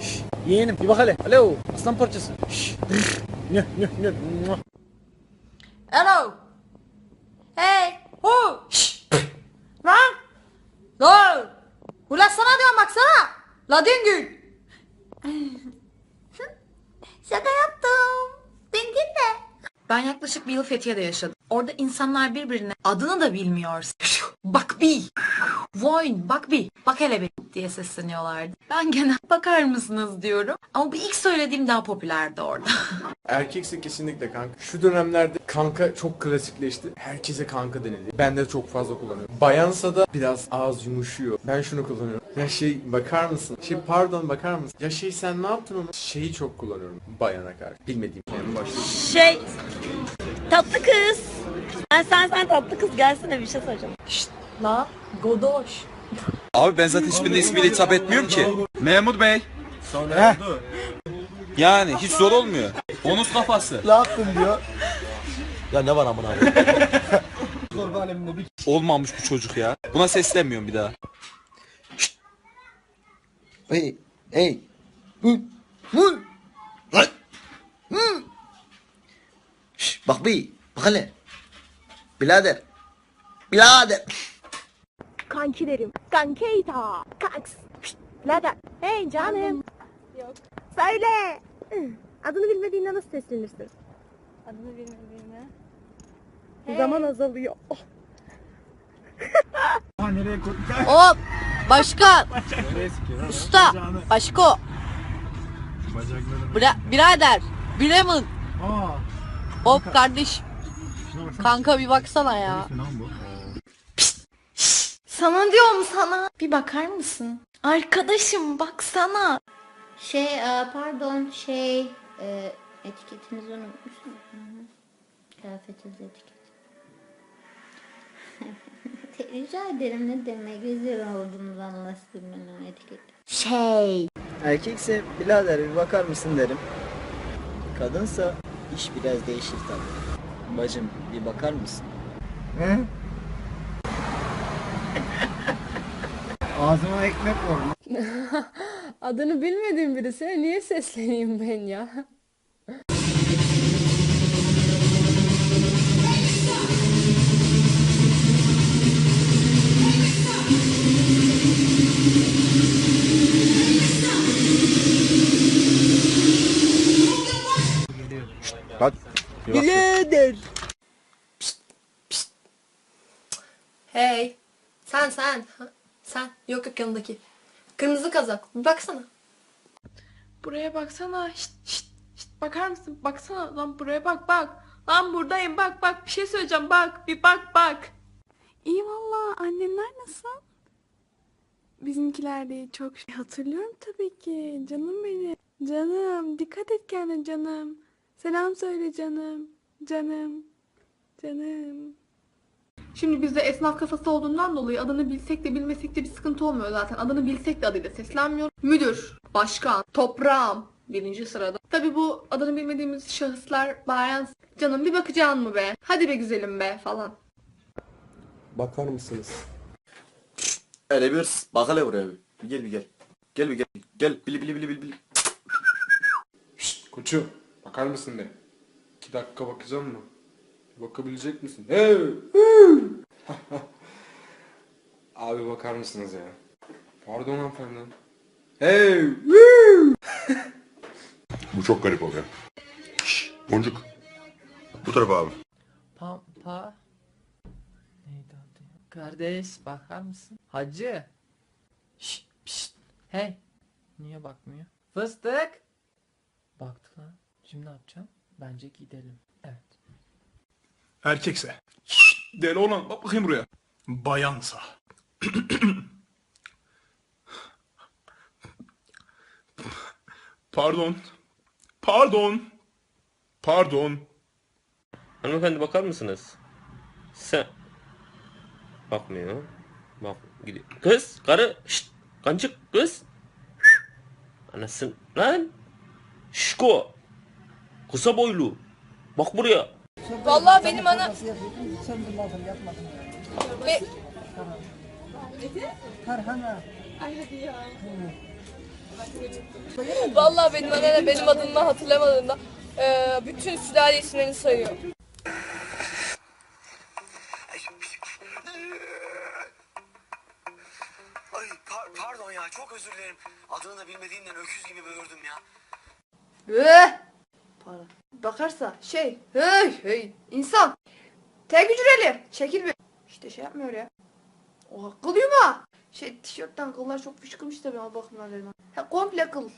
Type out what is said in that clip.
Şşş, yeğenim bir bak hele. Alo aslan parçası. Nö nö. Mua. Hello. Hey. Hu. Şşş. Lan. Lan. Ulan sana diyorum baksana. La dingil. Şaka yaptım. Dingil de. Ben yaklaşık bir yıl Fethiye'de yaşadım. Orada insanlar birbirine adını da bilmiyor. Bak bir. Voyn bak bir. Bak hele bir diye sesleniyorlardı. Ben gene bakar mısınız diyorum. Ama bu ilk söylediğim daha popülerdi orada. Erkekse kesinlikle kanka. Şu dönemlerde kanka çok klasikleşti. Herkese kanka denildi. Ben de çok fazla kullanıyorum. Bayansa da biraz ağız yumuşuyor. Ben şunu kullanıyorum. Ya şey bakar mısın? Şey pardon bakar mısın? Ya şey sen ne yaptın onu? Şeyi çok kullanıyorum. Bayana karşı. Bilmediğim başta. Şey tatlı kız. Ben sen sen tatlı kız gelsene bir şey soracağım. La godoş. Abi ben zaten hiçbirine ismiyle hitap etmiyorum ki. Memur Bey. Sonra Yani hiç zor olmuyor. Bonus kafası. Ne yaptın diyor. Ya ne var amına abi? Olmamış bu çocuk ya. Buna seslenmiyorum bir daha. Hey, hey. Hı, hı. Lan. Hı. Şş, bak bir, bak hele. Birader. Birader. Kankilerim. Kankeyta. Kanks. Pişt, Birader. Hey canım. Yok. Söyle. Hı, Adını bilmediğinde nasıl seslenirsin? Adını bilmediğini. Zaman azalıyor. Oh. Hop! Başkan! Usta! Başko! Bira birader! Bremen! Hop kardeş! Kanka bir baksana ya. Sana diyorum sana. Bir bakar mısın? Arkadaşım baksana. Şey e, pardon şey e, etiketinizi unutmuşum. Hı hı. Kıyafetiniz etiket. Rica ederim ne demek güzel olduğunuzu anlaştırmanın etiket. Şey. Erkekse birader bir bakar mısın derim. Kadınsa iş biraz değişir tabii. Bacım bir bakar mısın? Ağzıma ekmek var. Adını bilmediğim birisine niye sesleneyim ben ya? Bak. Birader. Hey! Sen sen! Ha, Sen! Yok yok yanındaki. Kırmızı kazak. Bir baksana. Buraya baksana. Şşt, şşt, şşt, bakar mısın? Baksana lan buraya bak bak. Lan buradayım bak bak bir şey söyleyeceğim bak. Bir bak bak. İyi valla annenler nasıl? Bizimkiler de çok şey. Hatırlıyorum tabii ki. Canım benim. Canım dikkat et kendine canım. Selam söyle canım. Canım. Canım. Şimdi bizde esnaf kafası olduğundan dolayı adını bilsek de bilmesek de bir sıkıntı olmuyor zaten. Adını bilsek de adıyla seslenmiyor. Müdür, başkan, toprağım birinci sırada. Tabi bu adını bilmediğimiz şahıslar bayan canım bir bakacaksın mı be? Hadi be güzelim be falan. Bakar mısınız? Hele bir bak hele buraya bir. Bir gel bir gel. Gel bir gel. Gel bili bili bili bili bili. Şşt koçum. Bakar mısın de. İki dakika bakacağım mı? Bakabilecek misin? Hey! Abi bakar mısınız ya? Pardon hanımefendi. Hey! Bu çok garip oluyor. Şşş, boncuk. Bu tarafa abi. Pampa. Neydi adı ya? Kardeş bakar mısın? Hacı. Şşt pşt. Hey. Niye bakmıyor? Fıstık. Baktı lan. Şimdi ne yapacağım? Bence gidelim. Erkekse. Deli olan bak bakayım buraya. Bayansa. Pardon. Pardon. Pardon. Hanımefendi bakar mısınız? Sen... Bakmıyor. Bak gidiyor. Kız, karı, şşt, kancık kız. Anasın lan. Şişko. Kısa boylu. Bak buraya. Vallahi benim ana... Be... Vallahi benim annem benim adımı hatırlamadığında eee, bütün sülale isimlerini sayıyor. Ay par- pardon ya çok özür dilerim. Adını da bilmediğinden öküz gibi böğürdüm ya. Para. Bakarsa şey, hey hey insan. Tek hücreli. Çekil bir. İşte şey yapmıyor ya. Oha kıl yuma. Şey tişörtten kıllar çok fışkırmış tabii ama bakımdan dedim. Komple kıl.